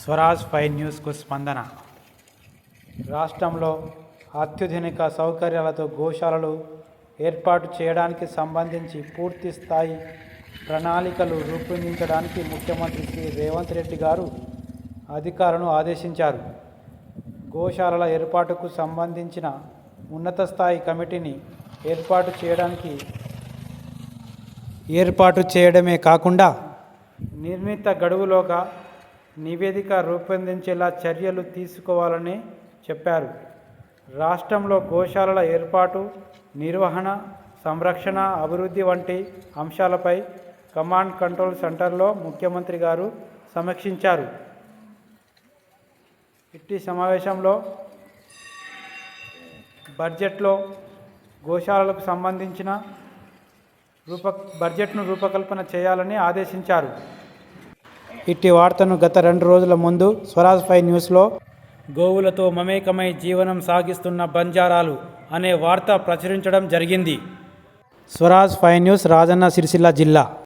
Swaraj five న్యూస్కు స్పందన. రాష్ట్రంలో అత్యాధునిక సౌకర్యాలతో గోశాలలు ఏర్పాటు చేయడానికి సంబంధించి పూర్తి స్థాయి ప్రణాళికలు రూపొందించడానికి ముఖ్యమంత్రి శ్రీ రేవంత్ రెడ్డి గారు అధికారులను ఆదేశించారు. గోశాలల ఏర్పాటుకు సంబంధించిన ఉన్నత స్థాయి కమిటీని ఏర్పాటు చేయడానికి ఏర్పాటు చేయడమే కాకుండా నిర్ణీత గడువులోగా నివేదిక రూపొందించేలా చర్యలు తీసుకోవాలని చెప్పారు. రాష్ట్రంలో గోశాలల ఏర్పాటు నిర్వహణ సంరక్షణ అభివృద్ధి వంటి అంశాలపై కమాండ్ కంట్రోల్ సెంటర్లో ముఖ్యమంత్రి గారు సమీక్షించారు. ఇట్టి సమావేశంలో బడ్జెట్లో గోశాలలకు సంబంధించిన రూప బడ్జెట్ను రూపకల్పన చేయాలని ఆదేశించారు. ఇట్టి వార్తను గత రెండు రోజుల ముందు స్వరాజ్ ఫైవ్ న్యూస్లో గోవులతో మమేకమై జీవనం సాగిస్తున్న బంజారాలు అనే వార్త ప్రచురించడం జరిగింది. స్వరాజ్ ఫైవ్ న్యూస్ రాజన్న సిరిసిల్ల జిల్లా.